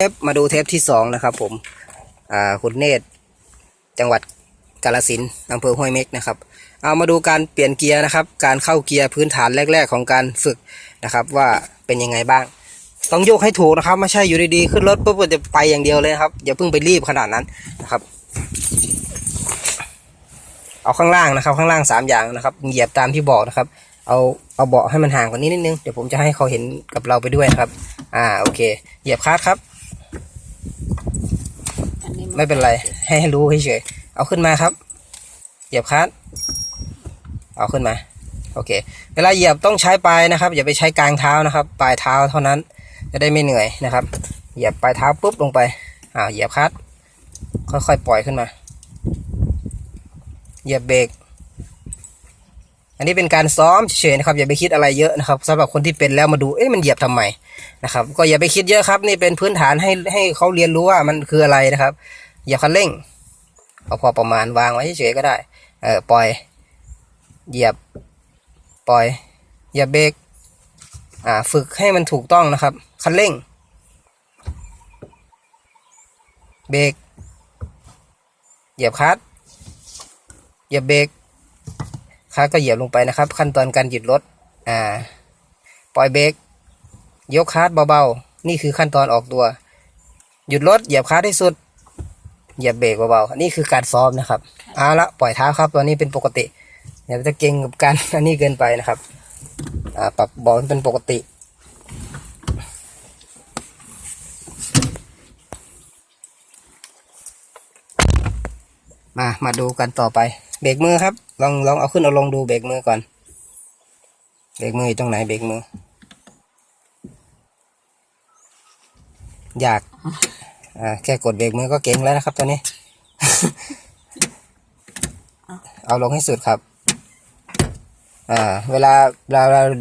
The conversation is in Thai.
เทปมาดูเทปที่สองนะครับผมอ่าคุณเนตรจังหวัดกาลสินอำเภอห้วยเม็กนะครับ เอามาดูการเปลี่ยนเกียร์นะครับ การเข้าเกียร์พื้นฐานแรก ๆ ของการฝึกนะครับ ว่าเป็นยังไงบ้าง ต้องโยกให้ถูกนะครับ ไม่ใช่อยู่ดีๆขึ้นรถปุ๊บจะไปอย่างเดียวเลยครับ อย่าเพิ่งไปรีบขนาดนั้นนะครับ เอาข้างล่างนะครับ ข้างล่างสามอย่างนะครับ เหยียบตามที่บอกนะครับ เอาเอาเบาะให้มันห่างกว่านี้นิดนึง เดี๋ยวผมจะให้เขาเห็นกับเราไปด้วยนะครับ อ่า โอเค เหยียบคลัดครับ ไม่เป็นไร ให้ให้รู้เฉยๆเอาขึ้นมาครับ เหยียบคัดเอาขึ้นมา โอเค เวลาเหยียบต้องใช้ปลายนะครับ อย่าไปใช้กลางเท้านะครับ ปลายเท้าเท่านั้น จะได้ไม่เหนื่อยนะครับ เหยียบปลายเท้าปุ๊บลงไปอ่าเหยียบคัดค่อยๆปล่อยขึ้นมา เหยียบเบรกอันนี้เป็นการซ้อมเฉยๆนะครับอย่าไปคิดอะไรเยอะนะครับสำหรับคนที่เป็นแล้วมาดูเอ๊ะมันเหยียบทำไมนะครับ ก็อย่าไปคิดเยอะครับ นี่เป็นพื้นฐานให้ให้เขาเรียนรู้ว่ามันคืออะไรนะครับ อย่าคันเร่งเอาพอประมาณวางไว้เฉยก็ได้ เออปล่อย เหยียบ ปล่อย เหยียบเบรก อ่า ฝึกให้มันถูกต้องนะครับ คันเร่ง เบรก เหยียบคลัตเหยียบเบรกคลัตก็เหยียบลงไปนะครับ ขั้นตอนการหยุดรถ อ่า ปล่อยเบรก ยกคลัตเบาๆ นี่คือขั้นตอนออกตัว หยุดรถ เหยียบคลัตช์ให้สุด เหยียบเบรกเบาๆ นี่คือการซ้อมนะครับเอาละปล่อยเท้าครับ ตอนนี้เป็นปกติอย่าไปจะเก่งกับการอันนี้เกินไปนะครับอ่าปรับเบาะให้เป็นปกติ มามาดูกันต่อไป เบรกมือครับ ลองลองเอาขึ้นเอาลงดูเบรกมือก่อน เบรกมืออยู่ตรงไหนเบรกมือ อยาก อ่าแค่กดเบรกมือก็เก่งแล้วนะครับตอนนี้ เอาลงให้สุดครับ อ่า เวลาเราเราดึง